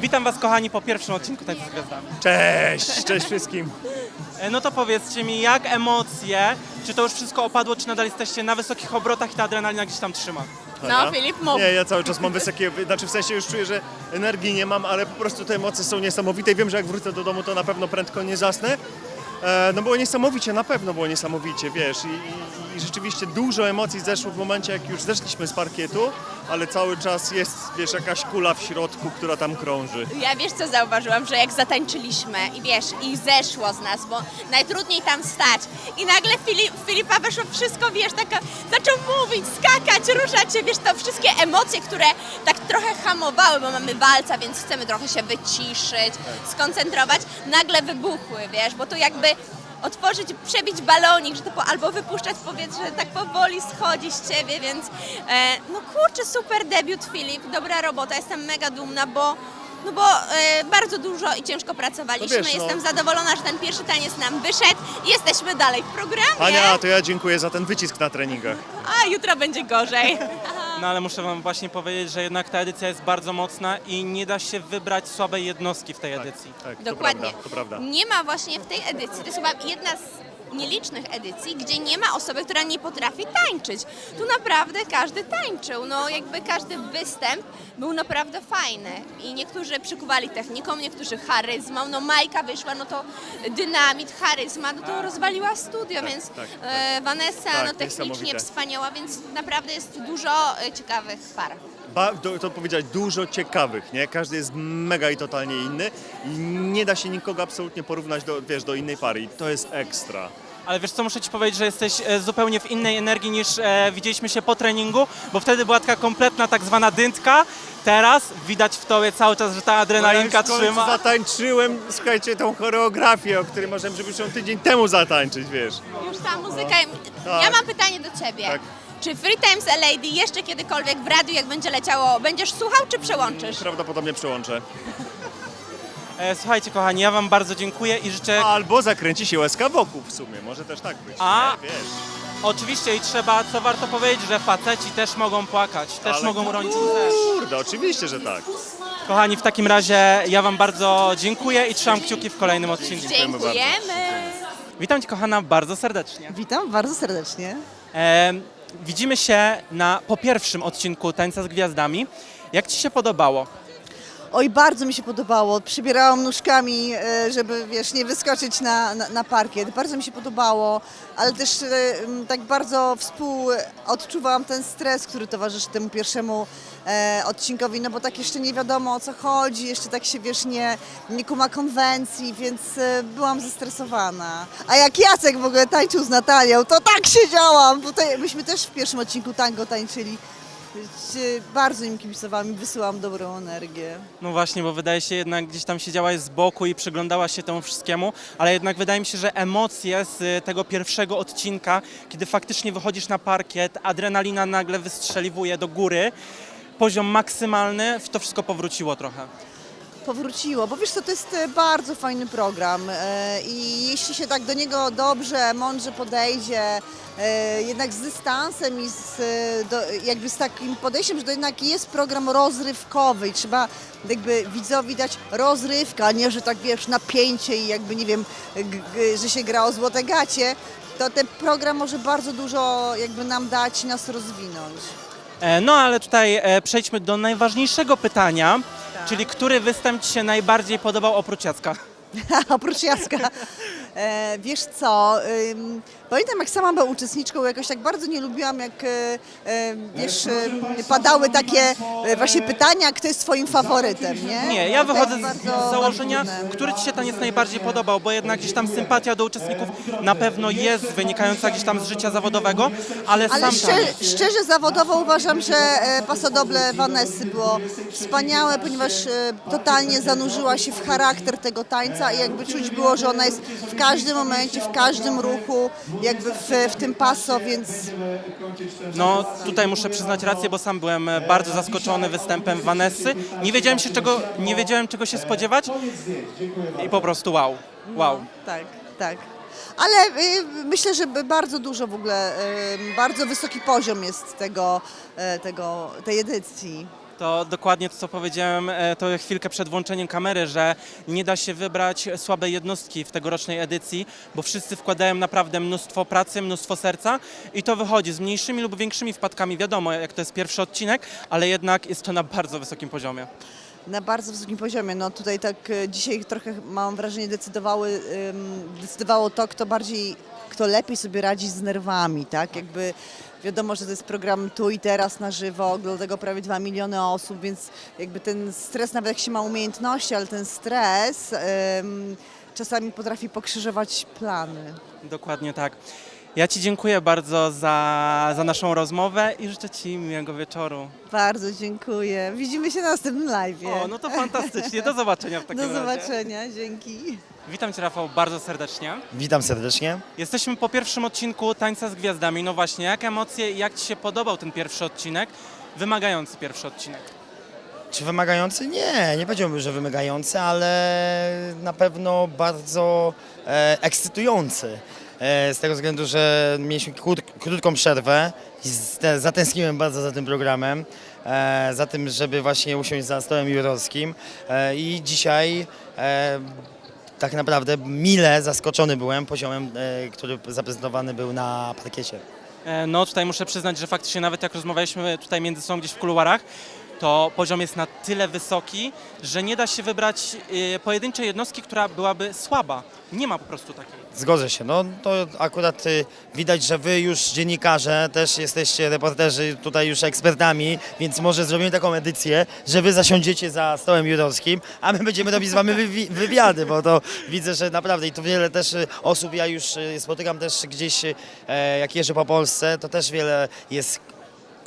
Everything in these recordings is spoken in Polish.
Witam Was kochani po pierwszym odcinku Tańca z Gwiazdami. Cześć, cześć wszystkim. E, No to powiedzcie mi, jak emocje? Czy to już wszystko opadło, czy nadal jesteście na wysokich obrotach i ta adrenalina gdzieś tam trzyma? No, Filip, mów. Nie, ja cały czas mam wysokie, znaczy w sensie już czuję, że energii nie mam, ale po prostu te emocje są niesamowite i wiem, że jak wrócę do domu, to na pewno prędko nie zasnę. E, no było niesamowicie, na pewno było niesamowicie, wiesz, i, i, rzeczywiście dużo emocji zeszło w momencie, jak już zeszliśmy z parkietu, ale cały czas jest, wiesz, jakaś kula w środku, która tam krąży. Ja wiesz co zauważyłam, że jak zatańczyliśmy i wiesz, i zeszło z nas, bo najtrudniej tam stać i nagle Filip, Filipa weszło wszystko, wiesz, taka, zaczął mówić, skakać, ruszać się, wiesz, to wszystkie emocje, które tak trochę hamowały, bo mamy walca, więc chcemy trochę się wyciszyć, skoncentrować, nagle wybuchły, wiesz, bo to jakby otworzyć, przebić balonik, że to po, albo wypuszczać powietrze, tak powoli schodzi z ciebie, więc e, no kurczę, super debiut Filip, dobra robota, jestem mega dumna, bo no bo e, bardzo dużo i ciężko pracowaliśmy. No wiesz, no. Jestem zadowolona, że ten pierwszy taniec nam wyszedł i jesteśmy dalej w programie. Ania, to ja dziękuję za ten wycisk na treningach. A jutro będzie gorzej. No ale muszę Wam właśnie powiedzieć, że jednak ta edycja jest bardzo mocna i nie da się wybrać słabej jednostki w tej edycji. Tak, Dokładnie. To prawda, to prawda. Nie ma właśnie w tej edycji, to jest chyba jedna z nielicznych edycji, gdzie nie ma osoby, która nie potrafi tańczyć. Tu naprawdę każdy tańczył, no jakby każdy występ był naprawdę fajny i niektórzy przykuwali techniką, niektórzy charyzmą, no Majka wyszła, no to dynamit, charyzma, no to rozwaliła studio, więc tak, tak. e, Vanessa Tak, no technicznie wspaniała, więc naprawdę jest dużo e, ciekawych par. Ba, to, to powiedzieć dużo ciekawych, nie? Każdy jest mega i totalnie inny i nie da się nikogo absolutnie porównać do, wiesz, do innej pary i to jest ekstra. Ale wiesz co, muszę Ci powiedzieć, że jesteś e, zupełnie w innej energii niż e, widzieliśmy się po treningu, bo wtedy była taka kompletna tak zwana dyntka. Teraz widać w tobie cały czas, że ta adrenalinka ja już w końcu trzyma. zatańczyłem, słuchajcie, tą choreografię, o której możemy, żeby już ją tydzień temu zatańczyć, wiesz. Już ta muzyka. Ja Tak. mam pytanie do ciebie. Tak. Czy Free Times LAD jeszcze kiedykolwiek w radiu, jak będzie leciało, będziesz słuchał czy przełączysz? Prawdopodobnie przełączę. E, słuchajcie kochani, ja Wam bardzo dziękuję i życzę Albo zakręci się łezka wokół w sumie, może też tak być, A- nie? Wiesz. Oczywiście i trzeba, co warto powiedzieć, że faceci też mogą płakać, też Ale mogą uronić łzę. Kurde, oczywiście, że tak. Kochani, w takim razie ja Wam bardzo dziękuję i trzymam kciuki w kolejnym odcinku. Dziękujemy. Witam Cię kochana bardzo serdecznie. Witam bardzo serdecznie. Widzimy się na po pierwszym odcinku Tańca z Gwiazdami. Jak Ci się podobało? Oj, bardzo mi się podobało. Przybierałam nóżkami, e, żeby wiesz, nie wyskoczyć na, na, na parkiet. Bardzo mi się podobało, ale też e, tak bardzo współodczuwałam ten stres, który towarzyszy temu pierwszemu e, odcinkowi, no bo tak jeszcze nie wiadomo o co chodzi, jeszcze tak się wiesz, nie, nie kuma konwencji, więc byłam zestresowana. A jak Jacek w ogóle tańczył z Natalią, to tak siedziałam, bo tutaj, myśmy też w pierwszym odcinku tango tańczyli. Bardzo im kibicowałam i wysyłam dobrą energię. No właśnie, bo wydaje się jednak gdzieś tam siedziałaś z boku i przyglądałaś się temu wszystkiemu, ale jednak wydaje mi się, że emocje z y, tego pierwszego odcinka, kiedy faktycznie wychodzisz na parkiet, adrenalina nagle wystrzeliwuje do góry, poziom maksymalny, w to wszystko powróciło trochę. Powróciło, bo wiesz co, to jest e, bardzo fajny program e, i jeśli się tak do niego dobrze, mądrze podejdzie, e, jednak z dystansem i z, do, jakby z takim podejściem, że to jednak jest program rozrywkowy i trzeba jakby widzowi dać rozrywkę, a nie, że tak wiesz, napięcie i jakby nie wiem, że się gra o złote gacie, to ten program może bardzo dużo jakby nam dać, nas rozwinąć. No ale tutaj przejdźmy do najważniejszego pytania, czyli który występ Ci się najbardziej podobał oprócz Jacka? Oprócz Jacka. E, wiesz co, pamiętam jak sama byłam uczestniczką, jakoś tak bardzo nie lubiłam jak, e, e, wiesz, padały takie właśnie pytania, kto jest twoim faworytem, nie? Nie, ja wychodzę z założenia, który Ci się taniec najbardziej podobał, bo jednak gdzieś tam sympatia do uczestników na pewno jest wynikająca gdzieś tam z życia zawodowego, ale, Ale sam szczerze, szczerze zawodowo uważam, że pasodoble Vanessy było wspaniałe, ponieważ totalnie zanurzyła się w charakter tego tańca i jakby czuć było, że ona jest w każdym momencie, w każdym ruchu, jakby w, w tym paso, więc No tutaj muszę przyznać rację, bo sam byłem bardzo zaskoczony występem Vanessy. Nie wiedziałem się czego, nie wiedziałem czego się spodziewać i po prostu wow, wow. Tak, tak. Ale y, myślę, że bardzo dużo w ogóle, y, bardzo wysoki poziom jest tego, y, tego, tej edycji. To dokładnie to, co powiedziałem e, to chwilkę przed włączeniem kamery, że nie da się wybrać słabej jednostki w tegorocznej edycji, bo wszyscy wkładają naprawdę mnóstwo pracy, mnóstwo serca i to wychodzi z mniejszymi lub większymi wpadkami. Wiadomo, jak to jest pierwszy odcinek, ale jednak jest to na bardzo wysokim poziomie. Na bardzo wysokim poziomie. No tutaj tak e, dzisiaj trochę mam wrażenie decydowały, decydowało to, kto bardziej, kto lepiej sobie radzi z nerwami, tak? Jakby wiadomo, że to jest program tu i teraz na żywo, ogląda go prawie 2 miliony osób, więc jakby ten stres, nawet jak się ma umiejętności, ale ten stres ym, czasami potrafi pokrzyżować plany. Dokładnie tak. Ja Ci dziękuję bardzo za, za naszą rozmowę i życzę Ci miłego wieczoru. Bardzo dziękuję. Widzimy się na następnym live. O, no to fantastycznie. Do zobaczenia w takim Do razie. zobaczenia, dzięki. Witam Cię Rafał bardzo serdecznie. Witam serdecznie. Jesteśmy po pierwszym odcinku Tańca z Gwiazdami. No właśnie, jak emocje i jak Ci się podobał ten pierwszy odcinek? Wymagający pierwszy odcinek. Czy wymagający? Nie, nie powiedziałbym, że wymagający, ale na pewno bardzo e, ekscytujący. E, z tego względu, że mieliśmy krót, krótką przerwę i z- zatęskniłem bardzo za tym programem, e, za tym, żeby właśnie usiąść za stołem jurowskim e, i dzisiaj e, tak naprawdę mile zaskoczony byłem poziomem, e, który zaprezentowany był na parkiecie. E, No tutaj muszę przyznać, że faktycznie nawet jak rozmawialiśmy tutaj między sobą gdzieś w kuluarach, to poziom jest na tyle wysoki, że nie da się wybrać e, pojedynczej jednostki, która byłaby słaba. Nie ma po prostu takiej. Zgodzę się. No to akurat y, widać, że wy już dziennikarze też jesteście reporterzy tutaj już ekspertami, więc może zrobimy taką edycję, że wy zasiądziecie za stołem jurowskim, a my będziemy robić z wami wywi- wywiady, bo to widzę, że naprawdę i to wiele też y, osób, ja już y, spotykam też gdzieś, y, jak jeżdżę po Polsce, to też wiele jest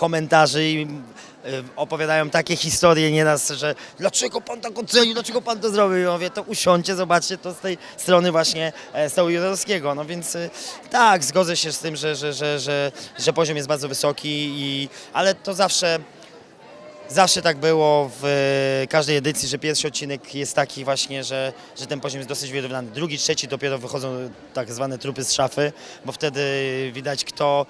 komentarzy i y, opowiadają takie historie nieraz, że dlaczego pan tak ocenił, dlaczego pan to zrobił? Ja mówię, to usiądźcie, zobaczcie to z tej strony właśnie e, stołu jurorskiego. No więc y, tak, zgodzę się z tym, że, że, że, że, że poziom jest bardzo wysoki, i, ale to zawsze Zawsze tak było w e, każdej edycji, że pierwszy odcinek jest taki właśnie, że, że ten poziom jest dosyć wyrównany. Drugi, trzeci dopiero wychodzą tak zwane trupy z szafy, bo wtedy widać kto,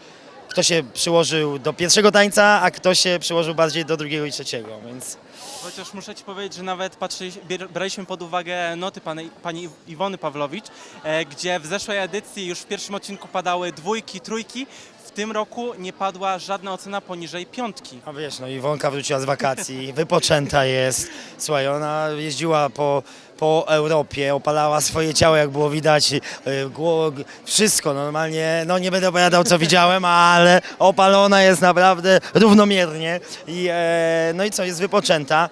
kto się przyłożył do pierwszego tańca, a kto się przyłożył bardziej do drugiego i trzeciego, więc Chociaż muszę Ci powiedzieć, że nawet braliśmy pod uwagę noty pani, pani Iwony Pawlowicz, e, gdzie w zeszłej edycji już w pierwszym odcinku padały dwójki, trójki. W tym roku nie padła żadna ocena poniżej piątki. A wiesz, no Iwonka wróciła z wakacji, wypoczęta jest. Słuchaj, ona jeździła po, po Europie, opalała swoje ciało, jak było widać, y, wszystko normalnie, no nie będę opowiadał, co widziałem, ale opalona jest naprawdę równomiernie. I, e, no i co, jest wypoczęta,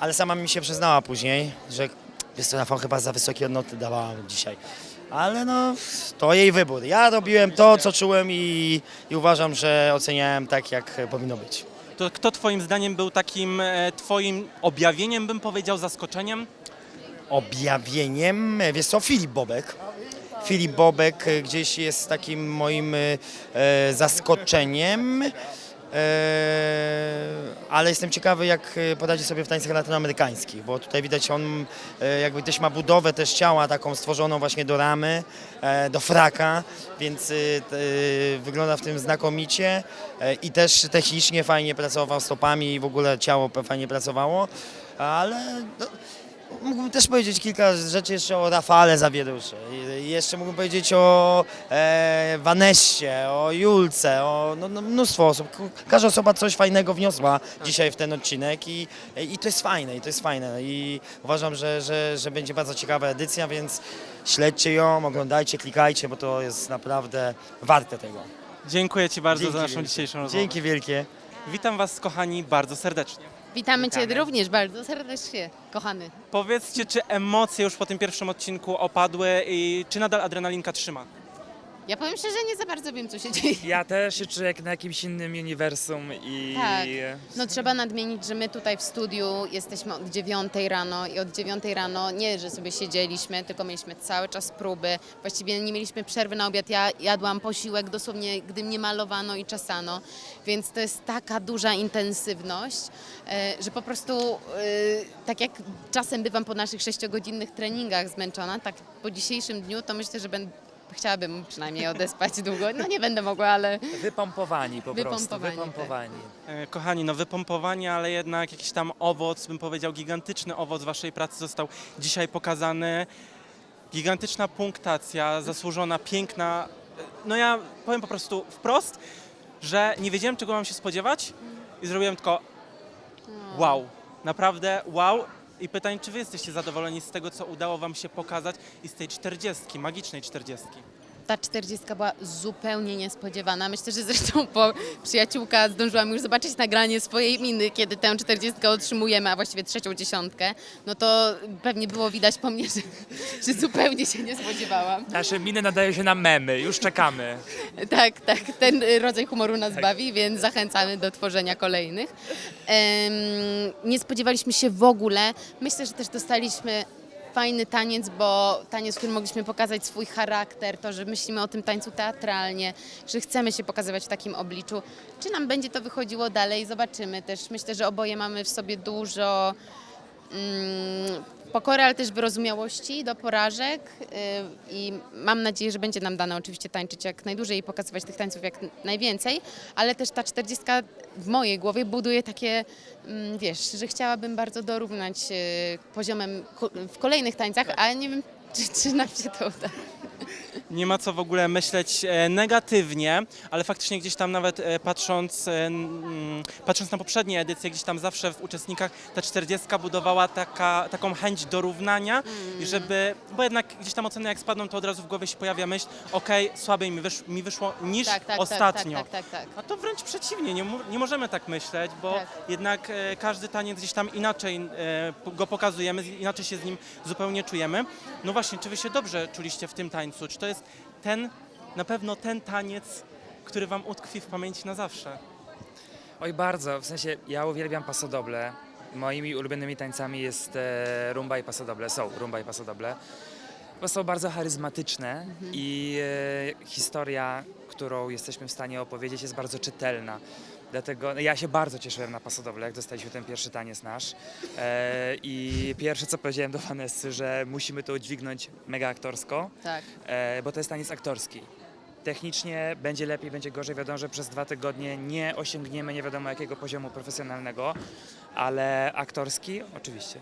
ale sama mi się przyznała później, że wiesz co, Rafał chyba za wysokie noty dawała dzisiaj. Ale no, to jej wybór. Ja robiłem to, co czułem i, i uważam, że oceniałem tak, jak powinno być. To kto Twoim zdaniem był takim e, Twoim objawieniem, bym powiedział, zaskoczeniem? Objawieniem, wiesz co, Filip Bobek. Filip Bobek gdzieś jest takim moim e, zaskoczeniem. E, ale jestem ciekawy, jak e, poradzi sobie w tańcach latynoamerykańskich, bo tutaj widać on e, jakby też ma budowę też ciała taką stworzoną właśnie do ramy, e, do fraka, więc wygląda w tym znakomicie. I też technicznie fajnie pracował stopami i w ogóle ciało fajnie pracowało, ale no, Mógłbym też powiedzieć kilka rzeczy jeszcze o Rafale i Jeszcze mógłbym powiedzieć o e, Vanessie, o Julce, o no, no, mnóstwo osób. Każda osoba coś fajnego wniosła dzisiaj w ten odcinek i, i to jest fajne, i to jest fajne. I uważam, że, że, że będzie bardzo ciekawa edycja, więc śledźcie ją, oglądajcie, klikajcie, bo to jest naprawdę warte tego. Dziękuję Ci bardzo Dzięki za naszą wielkie. dzisiejszą rozmowę. Dzięki wielkie. Witam Was, kochani, bardzo serdecznie. Witamy Cię również bardzo serdecznie, kochany. Powiedzcie, czy emocje już po tym pierwszym odcinku opadły i czy nadal adrenalinka trzyma? Ja powiem szczerze, nie za bardzo wiem, co się dzieje. Ja też się czuję jak na jakimś innym uniwersum i Tak. No trzeba nadmienić, że my tutaj w studiu jesteśmy od 9 rano i od 9 rano nie, że sobie siedzieliśmy, tylko mieliśmy cały czas próby. Właściwie nie mieliśmy przerwy na obiad. Ja jadłam posiłek dosłownie, gdy mnie malowano i czasano, więc to jest taka duża intensywność, e, że po prostu e, tak jak czasem bywam po naszych sześciogodzinnych treningach zmęczona, tak po dzisiejszym dniu to myślę, że będę chciałabym przynajmniej odespać długo. No nie będę mogła, ale Wypompowani po prostu, Wypompowani, tak. wypompowani. E, Kochani, no wypompowanie, ale jednak jakiś tam owoc, bym powiedział gigantyczny owoc waszej pracy został dzisiaj pokazany. Gigantyczna punktacja, zasłużona, piękna. E, No ja powiem po prostu wprost, że nie wiedziałem czego mam się spodziewać i zrobiłem tylko wow, naprawdę wow. I pytanie, czy wy jesteście zadowoleni z tego, co udało wam się pokazać i z tej czterdziestki, magicznej czterdziestki? Ta 40 była zupełnie niespodziewana. Myślę, że zresztą po przyjaciółka zdążyłam już zobaczyć nagranie swojej miny, kiedy tę 40 otrzymujemy, a właściwie trzecią dziesiątkę. No to pewnie było widać po mnie, że, że zupełnie się nie spodziewałam. Nasze miny nadają się na memy, już czekamy. Tak, tak, ten rodzaj humoru nas bawi, więc zachęcamy do tworzenia kolejnych. Em, nie spodziewaliśmy się w ogóle. Myślę, że też dostaliśmy fajny taniec, bo taniec, w którym mogliśmy pokazać swój charakter, to, że myślimy o tym tańcu teatralnie, że chcemy się pokazywać w takim obliczu. Czy nam będzie to wychodziło dalej, zobaczymy też. Myślę, że oboje mamy w sobie dużo pokory, ale też wyrozumiałości do porażek y, i mam nadzieję, że będzie nam dane oczywiście tańczyć jak najdłużej i pokazywać tych tańców jak najwięcej, ale też ta czterdziestka w mojej głowie buduje takie, mm, wiesz, że chciałabym bardzo dorównać y, poziomem w kolejnych tańcach, ale nie wiem, czy, czy nam się to uda. Nie ma co w ogóle myśleć e, negatywnie, ale faktycznie gdzieś tam nawet e, patrząc, e, mm, patrząc na poprzednie edycje, gdzieś tam zawsze w uczestnikach ta 40 budowała taka, taką chęć dorównania i żeby, bo jednak gdzieś tam oceny jak spadną, to od razu w głowie się pojawia myśl, okej, słabiej mi, wysz, mi wyszło niż Tak, tak, ostatnio. tak, tak, tak, tak. A to wręcz przeciwnie, nie, nie możemy tak myśleć, bo Tak. jednak e, każdy taniec gdzieś tam inaczej e, go pokazujemy, inaczej się z nim zupełnie czujemy. No właśnie, czy wy się dobrze czuliście w tym tańcu? Czy to jest ten, na pewno ten taniec, który wam utkwi w pamięci na zawsze? Oj bardzo, w sensie ja uwielbiam pasodoble. Moimi ulubionymi tańcami jest e, rumba i pasodoble, są rumba i pasodoble. Bo są bardzo charyzmatyczne i e, historia, którą jesteśmy w stanie opowiedzieć jest bardzo czytelna. Dlatego ja się bardzo cieszyłem na pasodoble, jak dostaliśmy ten pierwszy taniec nasz. E, I pierwsze co powiedziałem do Vanessy, że musimy to udźwignąć mega aktorsko. Tak. E, bo to jest taniec aktorski. Technicznie będzie lepiej, będzie gorzej. Wiadomo, że przez dwa tygodnie nie osiągniemy nie wiadomo jakiego poziomu profesjonalnego, ale aktorski oczywiście.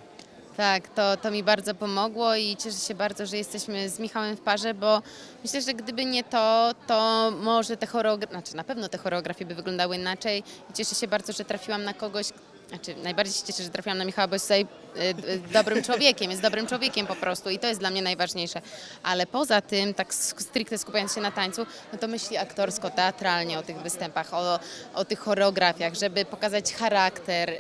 Tak, to, to mi bardzo pomogło i cieszę się bardzo, że jesteśmy z Michałem w parze, bo myślę, że gdyby nie to, to może te choreografie, znaczy na pewno te choreografie by wyglądały inaczej. I cieszę się bardzo, że trafiłam na kogoś, znaczy najbardziej się cieszę, że trafiłam na Michała, bo jest tutaj y, dobrym człowiekiem, jest dobrym człowiekiem po prostu i to jest dla mnie najważniejsze. Ale poza tym, tak stricte skupiając się na tańcu, no to myśli aktorsko-teatralnie o tych występach, o, o tych choreografiach, żeby pokazać charakter, y,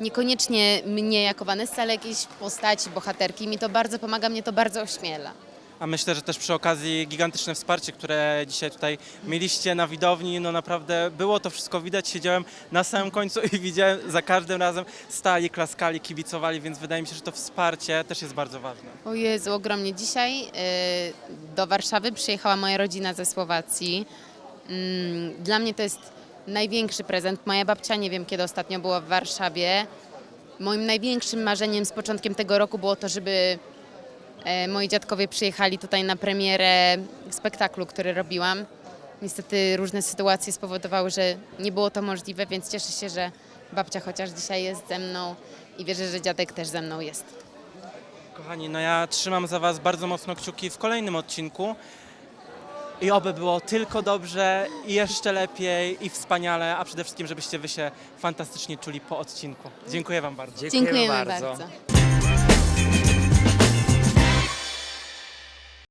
niekoniecznie mnie jako Vanessa, ale jakiejś postaci, bohaterki. Mi to bardzo pomaga, mnie to bardzo ośmiela. A myślę, że też przy okazji gigantyczne wsparcie, które dzisiaj tutaj mieliście na widowni, no naprawdę było to wszystko widać. Siedziałem na samym końcu i widziałem za każdym razem stali, klaskali, kibicowali, więc wydaje mi się, że to wsparcie też jest bardzo ważne. O Jezu, ogromnie. Dzisiaj y, do Warszawy przyjechała moja rodzina ze Słowacji. Mm, Dla mnie to jest największy prezent. Moja babcia nie wiem kiedy ostatnio była w Warszawie. Moim największym marzeniem z początkiem tego roku było to, żeby moi dziadkowie przyjechali tutaj na premierę spektaklu, który robiłam. Niestety różne sytuacje spowodowały, że nie było to możliwe, więc cieszę się, że babcia chociaż dzisiaj jest ze mną i wierzę, że dziadek też ze mną jest. Kochani, no ja trzymam za Was bardzo mocno kciuki w kolejnym odcinku. I oby było tylko dobrze i jeszcze lepiej i wspaniale, a przede wszystkim, żebyście Wy się fantastycznie czuli po odcinku. Dziękuję Wam bardzo. Dziękujemy bardzo.